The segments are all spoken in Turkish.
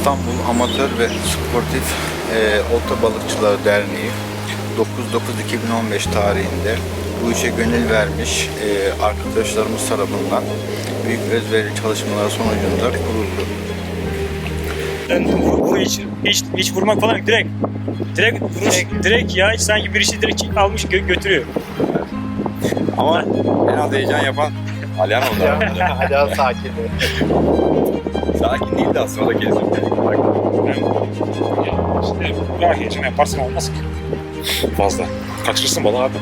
İstanbul Amatör ve Sportif e, Olta Balıkçıları Derneği 9-9-2015 tarihinde bu işe gönül vermiş e, arkadaşlarımız tarafından büyük özverili çalışmalar sonucunda kuruldu. Ben vur, vur hiç, hiç, hiç vurmak falan yok. Direkt. Direkt vuruş. Direkt, ya sanki birisi direkt almış gö- götürüyor. Ama en az heyecan yapan Alihan oldu. abi. Hala sakin. Sakin değil de aslında kesin. Bak, Ya işte daha heyecan yaparsın olmaz ki. Fazla. Kaçırırsın balığı abi.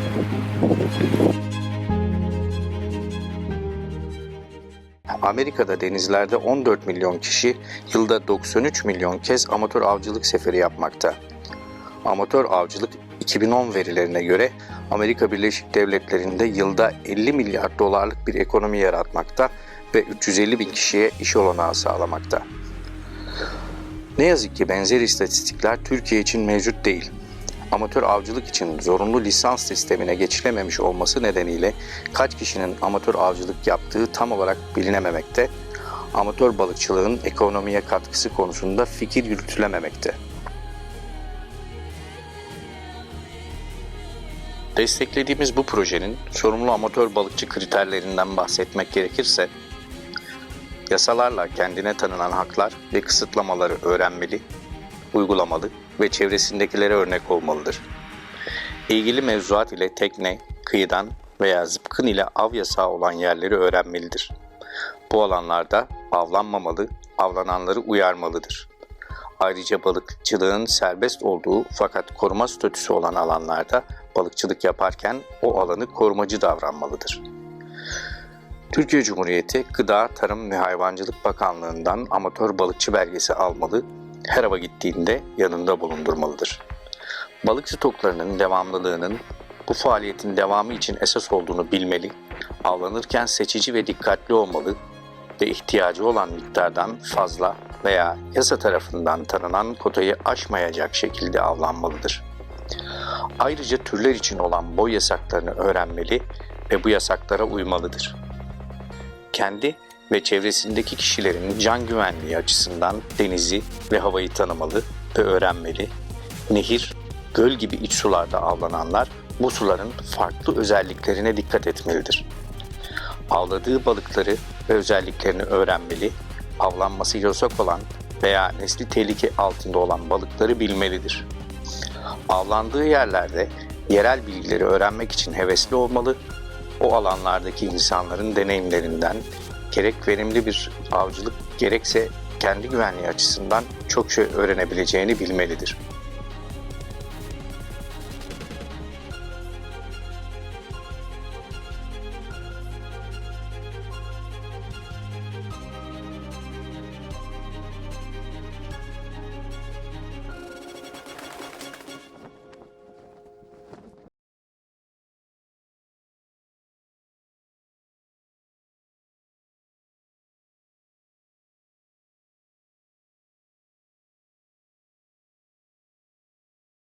Amerika'da denizlerde 14 milyon kişi yılda 93 milyon kez amatör avcılık seferi yapmakta. Amatör avcılık 2010 verilerine göre Amerika Birleşik Devletleri'nde yılda 50 milyar dolarlık bir ekonomi yaratmakta ve 350 bin kişiye iş olanağı sağlamakta. Ne yazık ki benzer istatistikler Türkiye için mevcut değil. Amatör avcılık için zorunlu lisans sistemine geçilememiş olması nedeniyle kaç kişinin amatör avcılık yaptığı tam olarak bilinememekte, amatör balıkçılığın ekonomiye katkısı konusunda fikir yürütülememekte. Desteklediğimiz bu projenin sorumlu amatör balıkçı kriterlerinden bahsetmek gerekirse, yasalarla kendine tanınan haklar ve kısıtlamaları öğrenmeli, uygulamalı ve çevresindekilere örnek olmalıdır. İlgili mevzuat ile tekne, kıyıdan veya zıpkın ile av yasağı olan yerleri öğrenmelidir. Bu alanlarda avlanmamalı, avlananları uyarmalıdır. Ayrıca balıkçılığın serbest olduğu fakat koruma statüsü olan alanlarda balıkçılık yaparken o alanı korumacı davranmalıdır. Türkiye Cumhuriyeti Gıda, Tarım ve Hayvancılık Bakanlığı'ndan amatör balıkçı belgesi almalı, her ava gittiğinde yanında bulundurmalıdır. Balık stoklarının devamlılığının bu faaliyetin devamı için esas olduğunu bilmeli, avlanırken seçici ve dikkatli olmalı ve ihtiyacı olan miktardan fazla veya yasa tarafından tanınan kotayı aşmayacak şekilde avlanmalıdır. Ayrıca türler için olan boy yasaklarını öğrenmeli ve bu yasaklara uymalıdır. Kendi ve çevresindeki kişilerin can güvenliği açısından denizi ve havayı tanımalı ve öğrenmeli. Nehir, göl gibi iç sularda avlananlar bu suların farklı özelliklerine dikkat etmelidir. Avladığı balıkları ve özelliklerini öğrenmeli, avlanması yasak olan veya nesli tehlike altında olan balıkları bilmelidir. Avlandığı yerlerde yerel bilgileri öğrenmek için hevesli olmalı, o alanlardaki insanların deneyimlerinden gerek verimli bir avcılık gerekse kendi güvenliği açısından çok şey öğrenebileceğini bilmelidir.